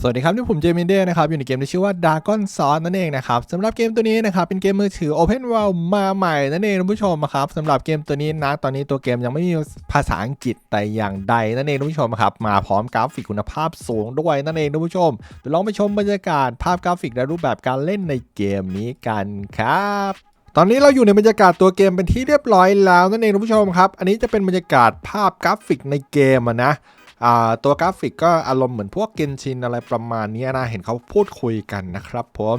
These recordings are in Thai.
สวัสดีครับนี่ผมเจมินเดนะครับอยู่ในเกมที่ชื่อว่า Dragon Sauce นั่นเองนะครับสำหรับเกมตัวนี้นะครับเป็นเกมมือถือ Open World มาใหม่นั่นเองท่านผู้ชมครับสำหรับเกมตัวนี้นะตอนนี้ตัวเกมยังไม่มีภาษาอังกฤษแต่อย่างใดนั่นเองท่านผู้ชมครับมาพร้อมกราฟิกคุณภาพสูงด้วยนั่นเองท่านผู้ชมเดี๋ยวลองไปชมบรรยากาศภาพกราฟิกและรูปแบบการเล่นในเกมนี้กันครับตอนนี้เราอยู่ในบรรยากาศตัวเกมเป็นที่เรียบร้อยแล้วนั่นเองท่านผู้ชมครับ อันนี้จะเป็นบรรยากาศภาพกราฟิกในเกมนะ ตัวกราฟิกก็อารมณ์เหมือนพวกเกนชินอะไรประมาณนี้นะเห็นเขาพูดคุยกันนะครับผม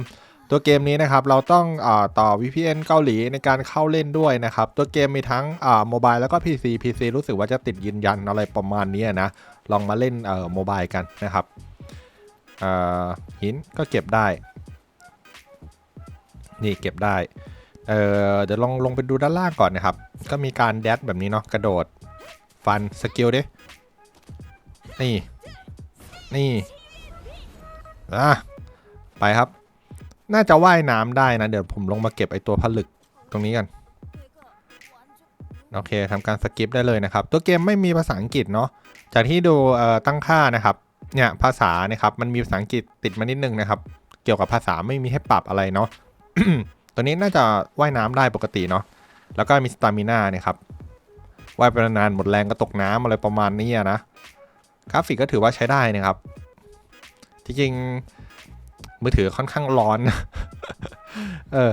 ตัวเกมนี้นะครับเราต้องอต่อ VPN เกาหลีในการเข้าเล่นด้วยนะครับ ตัวเกมมีทั้งโมบายแล้วก็ PC PC รู้สึกว่าจะติดยืนยันอะไรประมาณนี้นะ ลองมาเล่นเอ่อโมบายกันนะครับหินก็เก็บได้ นี่เก็บได้เเดี๋ยวลองลงไปดูด้านล่างก่อนนะครับ ก็มีการแดดแบบนี้เนาะกระโดดฟันสกิลดิ นี่ นี่อะไปครับ น่าจะว่ายน้ำได้นะ เดี๋ยวผมลงมาเก็บไอตัวผลึกตรงนี้กันโอเคทำการสกิปได้เลยนะครับ ตัวเกมไม่มีภาษาอังกฤษเนาะจากที่ดูตั้งค่านะครับเนี่ยภาษาเนี่ยครับมันมีภาษาอังกฤษติดมานิดนึงนะครับ เกี่ยวกับภาษาไม่มีให้ปรับอะไรเนาะตัวนี้น่าจะว่ายน้ำได้ปกติเนาะแล้วก็มีสตามิน่าเนี่ยครับว่ายไปนานๆหมดแรงก็ตกน้ำอะไรประมาณนี้นะ กราฟิกก็ถือว่าใช้ได้นะครับ จริงๆมือถือค่อนข้างร้อน เออ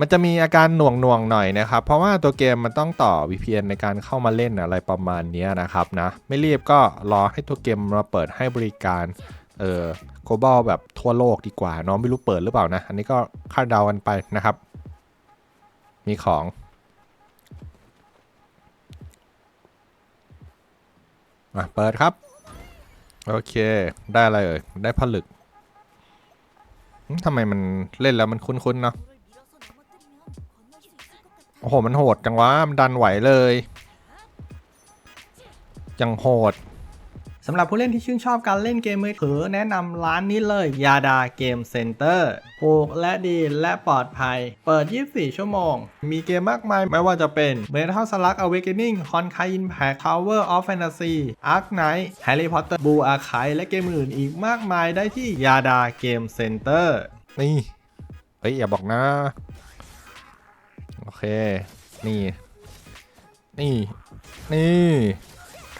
มันจะมีอาการหน่วงหน่วงหน่อยนะครับ เพราะว่าตัวเกมมันต้องต่อ VPN ในการเข้ามาเล่นอะไรประมาณนี้นะครับนะ ไม่รีบก็รอให้ตัวเกมมาเปิดให้บริการ เออ global แบบทั่วโลกดีกว่าเนาะไม่รู้เปิดหรือเปล่านะ อันนี้ก็คาดเดากันไปนะครับ มีของมาเปิดครับ โอเค ได้อะไรเอ่ย ได้ผลึกทำไมมันเล่นแล้วมันคุ้นๆเนาะ โอ้โห มันโหดจังวะ มันดันไหวเลย ยังโหด สำหรับผู้เล่นที่ชื่นชอบการเล่นเกมมือถือแนะนำร้านนี้เลยยาดาเกมเซ็นเตอร์ถูกและดีและปลอดภัย เปิด 24 ชั่วโมง มีเกมมากมายไม่ว่าจะเป็น Metal Slug Awakening Honkai Impact Tower of Fantasy Ark Knight Harry Potter Blue Archive และเกมอื่นอีกมากมายได้ที่ยาดาเกมเซ็นเตอร์นี่เฮ้ยอย่าบอกนะ โอเค นี่ นี่ นี่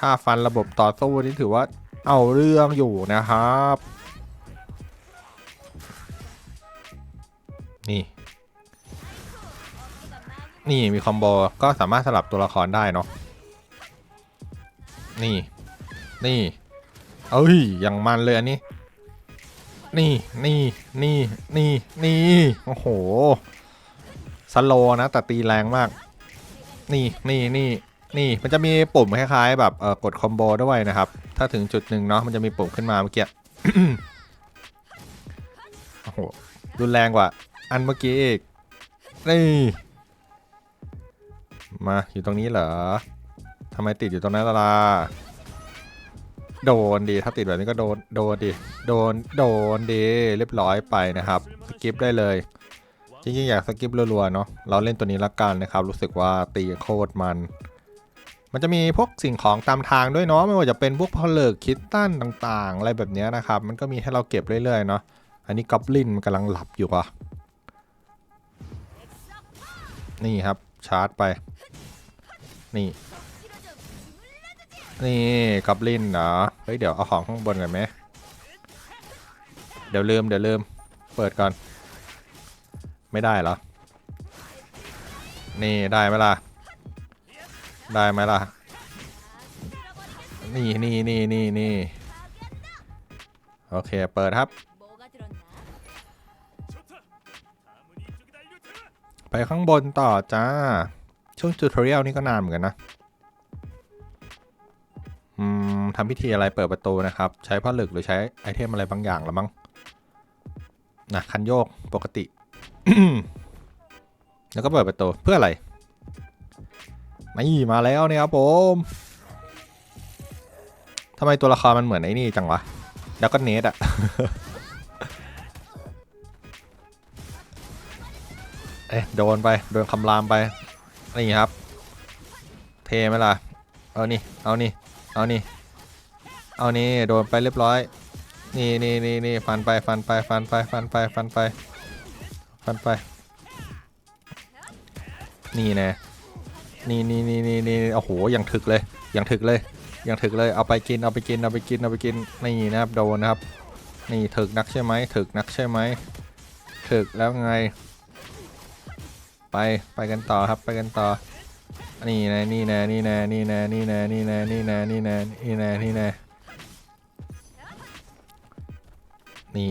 ถ้าฟันระบบต่อสู้นี่ถือว่าเอาเรื่องอยู่นะครับ นี่ นี่มีคอมโบก็สามารถสลับตัวละครได้เนาะนี่ นี่ เอ้ยอย่างมันเลยอันนี้ นี่ นี่ นี่ นี่ นี่ โอ้โห สโลนะ แต่ตีแรงมาก นี่ นี่ นี่ นี่มันจะมีปุ่มคล้ายๆ แบบเออกดคอมโบด้วยนะครับ ถ้าถึงจุดหนึ่งเนาะมันจะมีปุ่มขึ้นมาเมื่อกี้โอ้โหรุนแรงกว่า อันเมื่อกี้อีกนี่มาอยู่ตรงนี้เหรอทำไมติดอยู่ตรงนั้นล่ะโดนดีถ้าติดแบบนี้ก็โดนโดนดิโดนโดนดีเรียบร้อยไปนะครับสกิปได้เลยจริงๆอยากสกิปรัวๆเนาะเราเล่นตัวนี้ละกันนะครับ รู้สึกว่าตีโคตรมัน มันจะมีพวกสิ่งของตามทางด้วยเนาะไม่ว่าจะเป็นพวกพลเลิกคิตตันต่างๆ อะไรแบบนี้นะครับ มันก็มีให้เราเก็บเรื่อยๆเนาะอันนี้กอบลินมันกำลังหลับอยู่อะนี่ครับชาร์จไป นี่ นี่กอบลินเหรอเฮ้ยเดี๋ยวเอาของข้างบนกันไหมเดี๋ยวลืมเดี๋ยวลืมเปิดก่อน ไม่ได้เหรอ นี่ได้ไหมล่ะ ได้ไหมล่ะ นี่นี่นี่นี่นี่โอเค เปิดครับ ไปข้างบนต่อจ้า ช่วงทูทอเรียลนี่ก็นานเหมือนกันนะอืมทำพิธีอะไรเปิดประตูนะครับ ใช้ผ้าเหลึกหรือใช้ไอเทมอะไรบางอย่างละมั้งนะคันโยกปกติ แล้วก็เปิดประตูเพื่ออะไร นี่มาแล้วเนี่ยครับผมทำไมตัวละครมันเหมือนไอ้นี่จังวะแล้วก็เนทอะเอ๊ะโดนไป โดนคำรามไป นี่ครับ เทไหมล่ะ เอานี่ เอานี่ เอานี่ เอานี่ โดนไปเรียบร้อย นี่นี่นี่นี่ฟันไป ฟันไป ฟันไป ฟันไป ฟันไป ฟันไป นี่แน่ นี่นี่นี่นี่นี่โอ้โหอย่างถึกเลยอย่างถึกเลยอย่างถึกเลยเอาไปกินเอาไปกินเอาไปกินเอาไปกินนี่นะครับโดนนะครับ นี่ถึกนักใช่ไหมถึกนักใช่ไหมถึกแล้วไง ไปไปกันต่อครับไปกันต่อนี่นะนี่นะนี่นะนี่นะนี่นะนี่นะนี่นะนี่นะนี่นะนี่นะนี่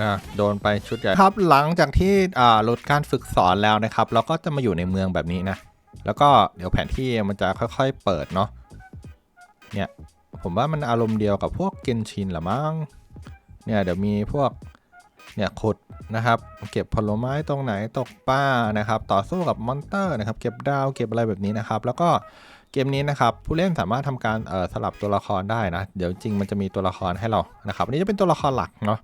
อ่าโดนไปชุดใหญ่ครับหลังจากที่อ่าลดการฝึกสอนแล้วนะครับ เราก็จะมาอยู่ในเมืองแบบนี้นะ แล้วก็เดี๋ยวแผนที่มันจะค่อยๆเปิดเนาะเนี่ยผมว่ามันอารมณ์เดียวกับพวกเกนชินหรือมั้งเนี่ยเดี๋ยวมีพวกเนี่ยขุดนะครับ เก็บผลไม้ตรงไหนตกปลานะครับ ต่อสู้กับมอนเตอร์นะครับ เก็บดาวเก็บอะไรแบบนี้นะครับ แล้วก็เกมนี้นะครับ ผู้เล่นสามารถทำการเอ่อสลับตัวละครได้นะ เดี๋ยวจริงมันจะมีตัวละครให้เรานะครับอันนี้จะเป็นตัวละครหลักเนาะ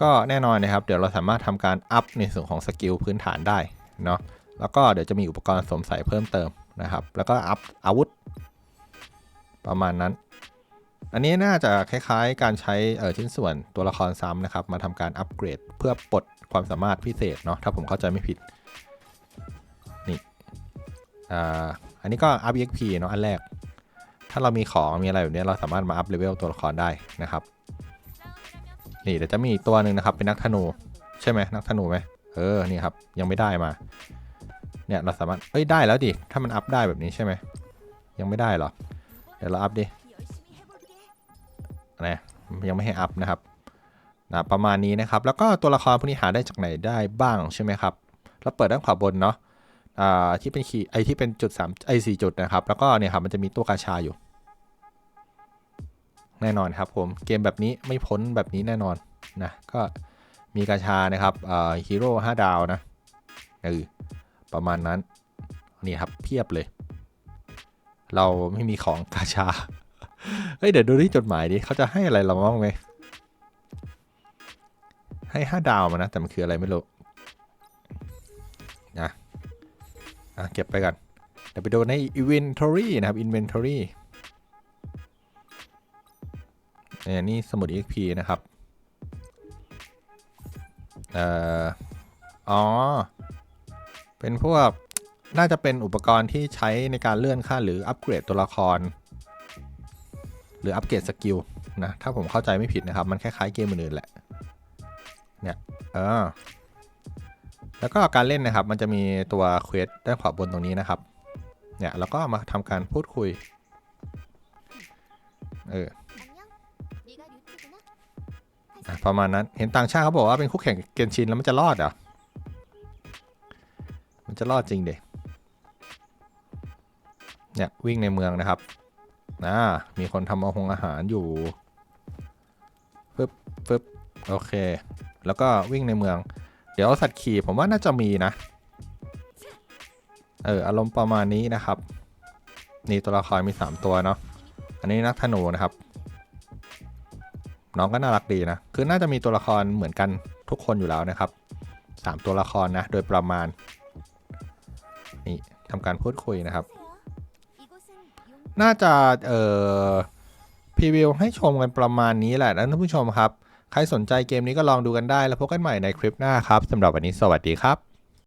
ก็แน่นอนนะครับ เดี๋ยวเราสามารถทำการอัพในส่วนของสกิลพื้นฐานได้เนาะ แล้วก็เดี๋ยวจะมีอุปกรณ์สวมใส่เพิ่มเติมนะครับ แล้วก็อัพอาวุธ ประมาณนั้น อันนี้น่าจะคล้ายๆ การใช้เออชิ้นส่วนตัวละครซ้ำนะครับ มาทำการอัปเกรดเพื่อปลดความสามารถพิเศษเนาะถ้าผมเข้าใจไม่ผิดนี่อ่าอันนี้ก็อัพ EXP เนาะอันแรก ถ้าเรามีของมีอะไรแบบนี้เราสามารถมาอัพเลเวลตัวละครได้นะครับนี่เดี๋ยวจะมีอีกตัวหนึ่งนะครับเป็นนักธนูใช่ไหมนักธนูไหมเออนี่ครับยังไม่ได้มา เนี่ยเราสามารถเอ้ยได้แล้วดิถ้ามันอัพได้แบบนี้ใช่ไหมยังไม่ได้หรอเดี๋ยวเราอัพดินะยังไม่ให้อัพนะครับนะประมาณนี้นะครับ แล้วก็ตัวละครพวกนี้หาได้จากไหนได้บ้างใช่ไหมครับเราเปิดด้านขวาบนเนาะอ่าที่เป็นขีไอที่เป็นจุดสามไอสี่จุดนะครับ แล้วก็เนี่ยครับมันจะมีตัวกาชาอยู่ แน่นอนครับผมเกมแบบนี้ไม่พ้นแบบนี้แน่นอนนะก็มีกาชานะครับอ่าฮีโร่ห้าดาวนะเออ ประมาณนั้น นี่ครับเพียบเลย เราไม่มีของกาชา เฮ้ย เดี๋ยวดูที่จดหมายดิเขาจะให้อะไรเราบ้างไหมให้ห้าดาวมานะ แต่มันคืออะไรไม่รู้นะอะเก็บไปกันเดี๋ยวไปดูใน inventory นะครับ inventory เนี่ยนี่สมุด exp นะครับ เอ่อ อ๋อ เป็นพวกน่าจะเป็นอุปกรณ์ที่ใช้ในการเลื่อนขั้นหรืออัปเกรดตัวละคร หรืออัปเกรดสกิลนะถ้าผมเข้าใจไม่ผิดนะครับ มันคล้ายๆเกมอื่นๆแหละเนี่ยเออแล้วก็การเล่นนะครับ มันจะมีตัวเควสด้านขวาบนตรงนี้นะครับเนี่ยแล้วก็มาทำการพูดคุยเออประมาณนั้นเห็นต่างชาติเขาบอกว่าเป็นคู่แข่งเกนชินแล้วมันจะรอดเหรอ จะรอดจริงเด็เนี่ยวิ่งในเมืองนะครับนะมีคนทำเอาหงอาหารอยู่ฟึบฟึบโอเค แล้วก็วิ่งในเมือง เดี๋ยวสัตว์ขี่ผมว่าน่าจะมีนะ เอออารมณ์ประมาณนี้นะครับ นี่ตัวละครมี 3 ตัวเนาะ อันนี้นักธนูนะครับ น้องก็น่ารักดีนะ คือน่าจะมีตัวละครเหมือนกันทุกคนอยู่แล้วนะครับ 3 ตัวละครนะ โดยประมาณ ทำการพูดคุยนะครับ น่าจะเอ่อพรีวิวให้ชมกันประมาณนี้แหละนะท่านผู้ชมครับ ใครสนใจเกมนี้ก็ลองดูกันได้แล้วพบกันใหม่ในคลิปหน้าครับสำหรับวันนี้สวัสดีครับ